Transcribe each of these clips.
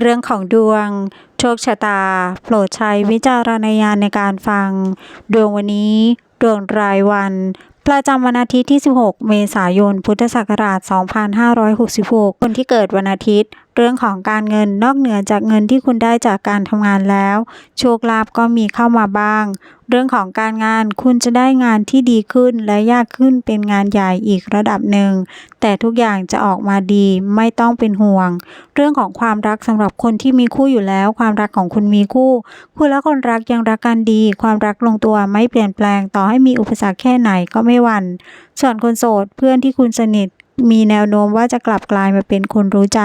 เรื่องของดวง โชคชะตา โปรดใช้วิจารณญาณในการฟัง ดวงวันนี้ ดวงรายวัน ประจำวันอาทิตย์ที่ 16 เมษายน พุทธศักราช 2566 คนที่เกิดวันอาทิตย์ เรื่องของการเงินนอกเหนือจากเงินที่คุณได้จากการทำงานแล้ว โชคลาภก็มีเข้ามาบ้าง เรื่องของการงานคุณจะได้งานที่ดีขึ้นและยากขึ้นเป็นงานใหญ่อีกระดับหนึ่ง แต่ทุกอย่างจะออกมาดีไม่ต้องเป็นห่วง เรื่องของความรักสำหรับคนที่มีคู่อยู่แล้ว ความรักของคุณมีคู่ คุณและคนรักยังรักกันดี ความรักลงตัวไม่เปลี่ยนแปลงต่อให้มีอุปสรรคแค่ไหนก็ไม่หวั่นส่วนคนโสดเพื่อนที่คุณสนิท มีแนวโน้มว่าจะกลับกลายมาเป็นคนรู้ใจ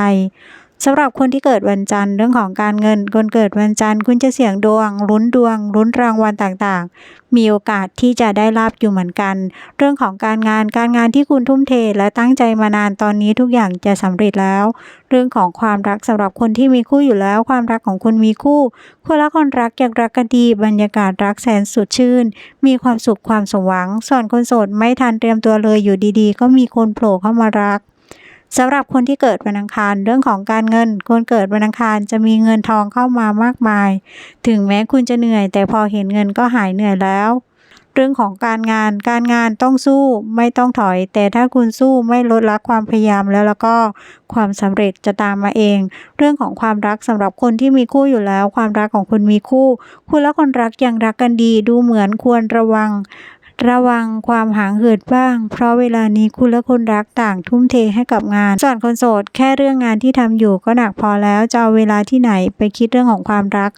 สำหรับคนที่เกิดวันจันทร์เรื่องของการเงิน คนเกิดวันจันทร์คุณจะเสี่ยงดวงลุ้นดวงลุ้นรางวัลต่างๆ มีโอกาสที่จะได้ลาบอยู่เหมือนกัน เรื่องของการงานการงานที่คุณทุ่มเทและตั้งใจมานานตอนนี้ทุกอย่างจะสำเร็จแล้ว เรื่องของความรักสำหรับคนที่มีคู่อยู่แล้ว ความรักของคุณมีคู่คุณและคนรักอยากรักกันดีบรรยากาศรักแสนสดชื่น มีความสุขความสมหวัง ส่วนคนโสดไม่ทันเตรียมตัวเลยอยู่ดีๆ ก็มีคนโผล่เข้ามารัก สำหรับคนที่เกิดวันอังคารเรื่องของการเงิน คนเกิดวันอังคารจะมีเงินทองเข้ามามากมาย ถึงแม้คุณจะเหนื่อย แต่พอเห็นเงินก็หายเหนื่อยแล้ว เรื่องของการงานการงานต้องสู้ไม่ต้องถอย แต่ถ้าคุณสู้ไม่ลดละความพยายามแล้วแล้วก็ความสำเร็จจะตามมาเอง เรื่องของความรักสำหรับคนที่มีคู่อยู่แล้ว ความรักของคุณมีคู่ คุณและคนรักยังรักกันดี ดูเหมือนควรระวัง ระวังความห่างเหินบ้าง เพราะเวลานี้คุณและคนรักต่างทุ่มเทให้กับงาน ส่วนคนโสดแค่เรื่องงานที่ทำอยู่ก็หนักพอแล้วจะเอาเวลาที่ไหนไปคิดเรื่องของความรัก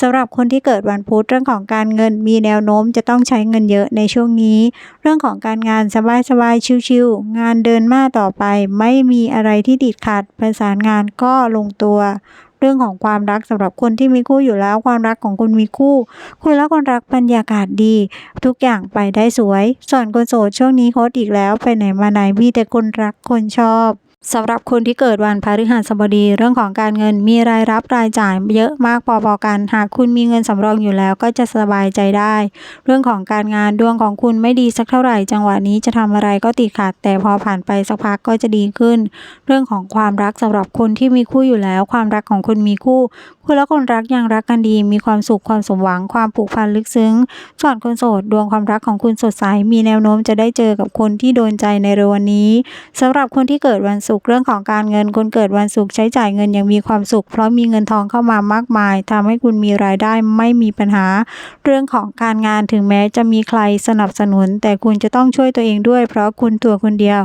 สำหรับคนที่เกิดวันพุธเรื่องของการเงินมีแนวโน้มจะต้องใช้เงินเยอะในช่วงนี้ เรื่องของการงานสบายๆชิวๆงานเดินหน้าต่อไป ไม่มีอะไรที่ติดขัดประสานงานก็ลงตัว เรื่องของความรักสำหรับคนที่มีคู่อยู่แล้วความรักของคุณมีคู่ คุณและคนรักบรรยากาศดี ทุกอย่างไปได้สวย ส่วนคนโสดช่วงนี้โคตอีกแล้วไปไหนมาไหนมีแต่คนรักคนชอบ สำหรับคนที่เกิดวันพฤหัสบดีเรื่องของการเงินมีรายรับรายจ่ายเยอะมากพอๆกัน หากคุณมีเงินสำรองอยู่แล้วก็จะสบายใจได้ เรื่องของการงานดวงของคุณไม่ดีสักเท่าไหร่ จังหวะนี้จะทำอะไรก็ติดขัด แต่พอผ่านไปสักพักก็จะดีขึ้น เรื่องของความรักสำหรับคนที่มีคู่อยู่แล้ว ความรักของคุณมีคู่ คุณและคนรักยังรักกันดี มีความสุขความสมหวังความผูกพันลึกซึ้งส่วนคนโสดดวงความรักของคุณสดใสมีแนวโน้มจะได้เจอกับคนที่โดนใจในเร็ววันนี้สำหรับคนที่เกิดวันศุกร์เรื่องของการเงินคนเกิดวันศุกร์ใช้จ่ายเงินยังมีความสุข เพราะมีเงินทองเข้ามามากมายทำให้คุณมีรายได้ไม่มีปัญหา เรื่องของการงานถึงแม้จะมีใครสนับสนุน แต่คุณจะต้องช่วยตัวเองด้วย เพราะคุณตัวคนเดียว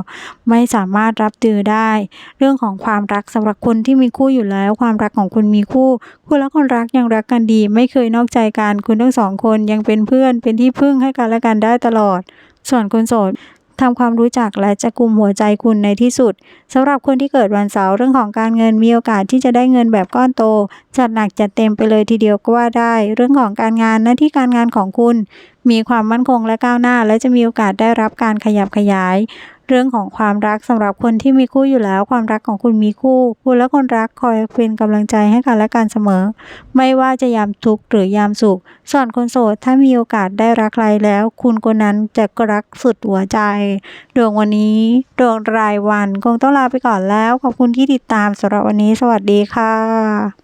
ไม่สามารถรับตือได้ เรื่องของความรักสำหรับคนที่มีคู่อยู่แล้ว ความรักของคุณมีคู่ คุณและคนรักยังรักกันดี ไม่เคยนอกใจกันคุณทั้งสองคนยังเป็นเพื่อนเป็นที่พึ่งให้กันและกันได้ตลอด ส่วนคนโสด ทำความรู้จักและจะกลุ่มหัวใจคุณในที่สุดสำหรับคนที่เกิดวันเสาร์เรื่องของการเงินมีโอกาสที่จะได้เงินแบบก้อนโต จัดหนักจัดเต็มไปเลยทีเดียวก็ว่าได้ เรื่องของการงานหน้าที่การงานของคุณ มีความมั่นคงและก้าวหน้า และจะมีโอกาสได้รับการขยับขยาย เรื่องของความรักสำหรับคนที่มีคู่อยู่แล้ว ความรักของคุณมีคู่ คุณและคนรักคอยเป็นกำลังใจให้กันและกันเสมอ ไม่ว่าจะยามทุกข์หรือยามสุขส่วนคนโสดถ้ามีโอกาสได้รักใครแล้ว คุณคนนั้นจะรักสุดหัวใจ ดวงวันนี้ ดวงรายวันคงต้องลาไปก่อนแล้ว ขอบคุณที่ติดตามสำหรับวันนี้ สวัสดีค่ะ